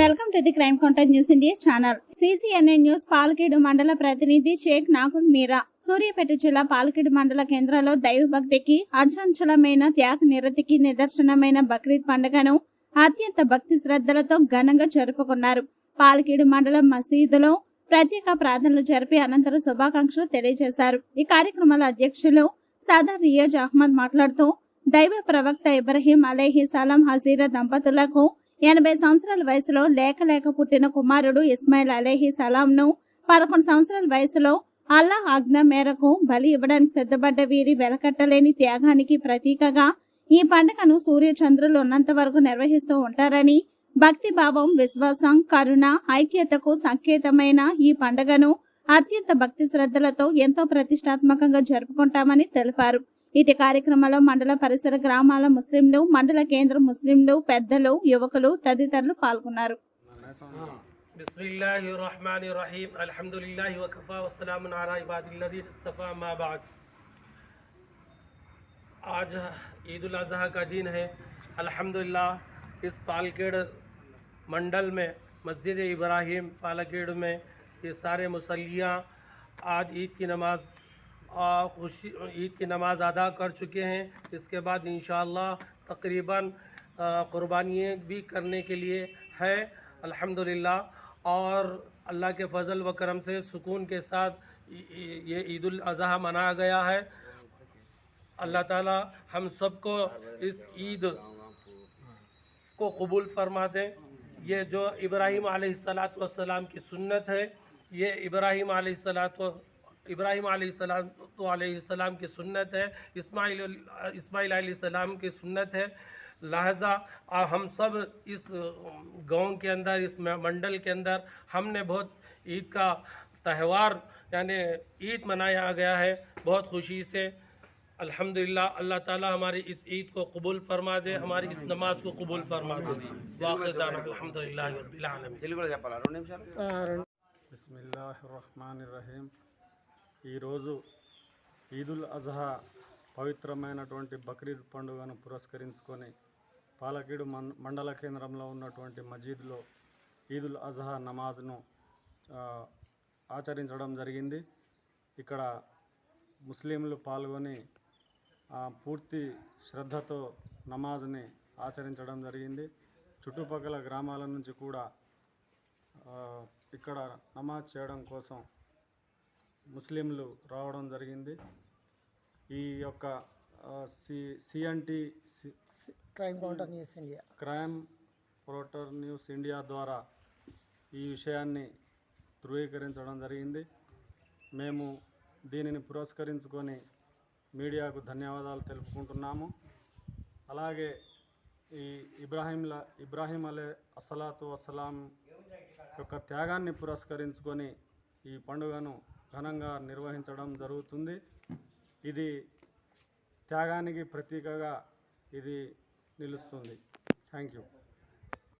Welcome to the crime contact news India channel. CCNA news Palakedu మండల ప్రతినిధి షేక్ నాగుల్ మీరా. సూర్యాపేట జిల్లా పాలకేడు మండల కేంద్రంలో దైవ భక్తికి అచంచలమైన త్యాగ నిరతికి నిదర్శనమైన బక్రీద్ పండుగను అత్యంత భక్తి శ్రద్ధలతో ఘనంగా జరుపుకున్నారు. పాలకేడు మండలం మసీదులో ప్రత్యేక ప్రార్థనలు జరిపి అనంతరం శుభాకాంక్షలు తెలియజేశారు. ఈ కార్యక్రమాల అధ్యక్షులు సదర్ రియాజ్ అహ్మద్ మాట్లాడుతూ దైవ ప్రవక్త ఇబ్రహీం అలేహి సలాం హజీరా దంపతులకు ఎనభై సంవత్సరాల వయసులో లేక లేక పుట్టిన కుమారుడు ఇస్మాయిల్ అలేహి సలాం ను పదకొండు సంవత్సరాల వయసులో అల్లాహ్ ఆజ్ఞ మేరకు బలి ఇవ్వడానికి సిద్ధపడ్డ వీరి వెలకట్టలేని త్యాగానికి ప్రతీకగా ఈ పండుగను సూర్య చంద్రులు ఉన్నంత వరకు నిర్వహిస్తూ ఉంటారని భక్తి భావం విశ్వాసం కరుణ ఐక్యతకు సంకేతమైన ఈ పండుగను అత్యంత భక్తి శ్రద్ధలతో ఎంతో ప్రతిష్టాత్మకంగా జరుపుకుంటామని తెలిపారు. ఇది కార్యక్రమంలో మండల పరిసర గ్రామాల ముస్లింలు، మండల కేంద్ర ముస్లింలు، పెద్దలు، యువకులు తదితరులు పాల్గొన్నారు. آج عید الاضحیٰ کا دن ہے الحمدللہ اس پالکیڑ منڈل میں مسجد ابراہیم پالکیڑ میں یہ سارے مسلیاں آج عید کی نماز خوشی عید کی نماز ادا کر چکے ہیں۔ اس کے بعد انشاءاللہ تقریباً قربانیاں بھی کرنے کے لیے ہے۔ الحمدللہ۔ اور اللہ کے فضل و کرم سے سکون کے ساتھ یہ عید الاضحیٰ منایا گیا ہے۔ اللہ تعالی ہم سب کو اس عید کو قبول فرما دیں یہ جو ابراہیم علیہ السلام والسلام کی سنت ہے، یہ ابراہیم علیہ السلاۃ ابراہیم علیہ السلام تو علیہ السلام کی سنت ہے اسماعیل اسماعیل علیہ السلام کی سنت ہے۔ لہذا ہم سب اس گاؤں کے اندر اس منڈل کے اندر ہم نے بہت عید کا تہوار یعنی عید منایا گیا ہے بہت خوشی سے۔ الحمدللہ اللہ تعالی ہماری اس عید کو قبول فرما دے ہماری اس نماز کو قبول فرما دے۔ الحمدللہ رب العالمین۔ بسم اللہ الرحمن الرحیم۔ ఈరోజు ఈదుల్ అజహా పవిత్రమైనటువంటి బక్రీద్ పండుగను పురస్కరించుకొని పాలకీడు మండల కేంద్రంలో ఉన్నటువంటి మజీద్లో ఈదుల్ అజహా నమాజ్ను ఆచరించడం జరిగింది. ఇక్కడ ముస్లింలు పాల్గొని పూర్తి శ్రద్ధతో నమాజ్ని ఆచరించడం జరిగింది. చుట్టుపక్కల గ్రామాల నుంచి కూడా ఇక్కడ నమాజ్ చేయడం కోసం ముస్లింలు రావడం జరిగింది. ఈ యొక్క C CNT C crime counter news India crime porter news India ద్వారా ఈ విషయాన్ని ధృవీకరించడం జరిగింది. మేము దీనిని పురస్కరించుకొని మీడియాకు ధన్యవాదాలు తెలుపుకుంటున్నాము. అలాగే ఈ ఇబ్రాహీంల ఇబ్రాహీం అలే అసలాతు వసలాం యొక్క త్యాగాన్ని పురస్కరించుకొని ఈ పండుగను ఘనంగా నిర్వహించడం జరుగుతుంది. ఇది త్యాగానికి ప్రతీకగా ఇది నిలుస్తుంది. Thank you